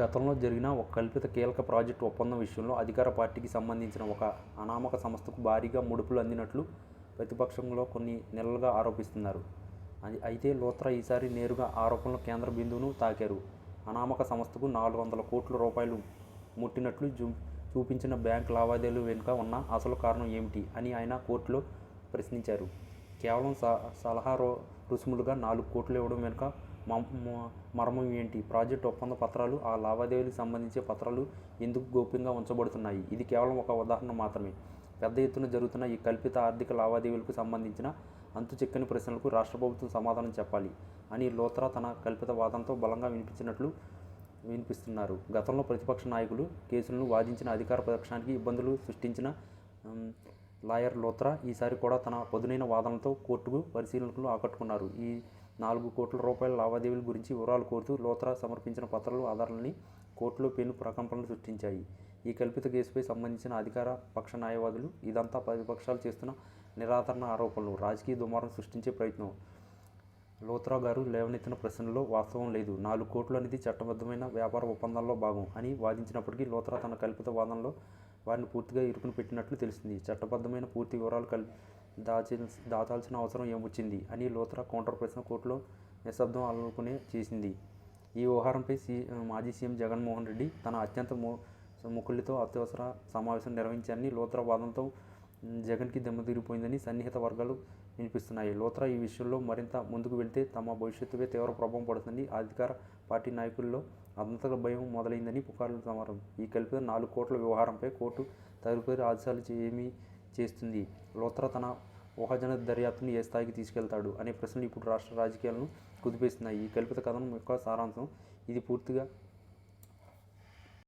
గతంలో జరిగిన ఒక కల్పిత కీలక ప్రాజెక్టు ఒప్పందం విషయంలో అధికార పార్టీకి సంబంధించిన ఒక అనామక సంస్థకు భారీగా ముడుపులు అందినట్లు ప్రతిపక్షంలో కొన్ని నెలలుగా ఆరోపిస్తున్నారు. అది అయితే లోత్రా ఈసారి నేరుగా ఆరోపణల కేంద్ర బిందువును తాకారు. అనామక సంస్థకు నాలుగు వందల కోట్ల రూపాయలు ముట్టినట్లు చూ చూపించిన బ్యాంక్ లావాదేవీలు వెనుక ఉన్న అసలు కారణం ఏమిటి అని ఆయన కోర్టులో ప్రశ్నించారు. కేవలం స సలహా రుసుములుగా నాలుగు కోట్లు ఇవ్వడం వెనుక మర్మం ఏంటి? ప్రాజెక్టు ఒప్పంద పత్రాలు ఆ లావాదేవీలకు సంబంధించే పత్రాలు ఎందుకు గోప్యంగా ఉంచబడుతున్నాయి? ఇది కేవలం ఒక ఉదాహరణ మాత్రమే. పెద్ద ఎత్తున జరుగుతున్న ఈ కల్పిత ఆర్థిక లావాదేవీలకు సంబంధించిన అంతు చిక్కని ప్రశ్నలకు రాష్ట్ర ప్రభుత్వం సమాధానం చెప్పాలి అని లోత్రా తన కల్పిత వాదంతో బలంగా వినిపించినట్లు వినిపిస్తున్నారు. గతంలో ప్రతిపక్ష నాయకులు కేసులను వాదించిన అధికార పక్షానికి ఇబ్బందులు సృష్టించిన లాయర్ లోత్రా ఈసారి కూడా తన పదునైన వాదనలతో కోర్టుకు పరిశీలనలు ఆకట్టుకున్నారు. ఈ నాలుగు కోట్ల రూపాయల లావాదేవీల గురించి వివరాలు కోరుతూ లోత్రా సమర్పించిన పత్రాలు ఆధారాలని కోర్టులో పెను ప్రకంపనలు సృష్టించాయి. ఈ కల్పిత కేసుపై సంబంధించిన అధికార పక్ష న్యాయవాదులు ఇదంతా ప్రతిపక్షాలు చేస్తున్న నిరాకరణ ఆరోపణలు రాజకీయ దుమారం సృష్టించే ప్రయత్నం. లోత్రా గారు లేవనెత్తిన ప్రశ్నలో వాస్తవం లేదు. నాలుగు కోట్లు అనేది చట్టబద్ధమైన వ్యాపార ఒప్పందాల్లో భాగం అని వాదించినప్పటికీ లోత్రా తన కల్పిత వాదనలో వారిని పూర్తిగా ఇరుకుని పెట్టినట్లు తెలిసింది చట్టబద్ధమైన పూర్తి వివరాలు కల్ దాచి దాచాల్సిన అవసరం ఏమొచ్చింది అని లోత్రా కౌంటర్ ప్రశ్న కోర్టులో నిశ్శబ్దం అలుకునే చేసింది. ఈ వ్యవహారంపై సీ మాజీ సీఎం జగన్మోహన్ రెడ్డి తన అత్యంత ము ముఖులతో అత్యవసర సమావేశం నిర్వహించారని లోత్రా వాదంతో జగన్కి జగన్కి దెమ్మతిరిగిపోయిందని సన్నిహిత వర్గాలు వినిపిస్తున్నాయి. లోత్రా ఈ విషయంలో మరింత ముందుకు వెళ్తే తమ భవిష్యత్తుపై తీవ్ర ప్రభావం పడుతుంది అధికార పార్టీ నాయకుల్లో అంతగా భయం మొదలైందని పుకార్లు సమారం. ఈ కలిపిన నాలుగు కోట్ల వ్యవహారంపై కోర్టు తదుపరి ఆదేశాలు ఏమీ చేస్తుంది. లోత్రా తన ఊహాజన దర్యాప్తును ఏ స్థాయికి తీసుకెళ్తాడు అనే ప్రశ్నలు ఇప్పుడు రాష్ట్ర రాజకీయాలను కుదిపేస్తున్నాయి. ఈ కల్పిత కథనం యొక్క సారాంశం ఇది పూర్తిగా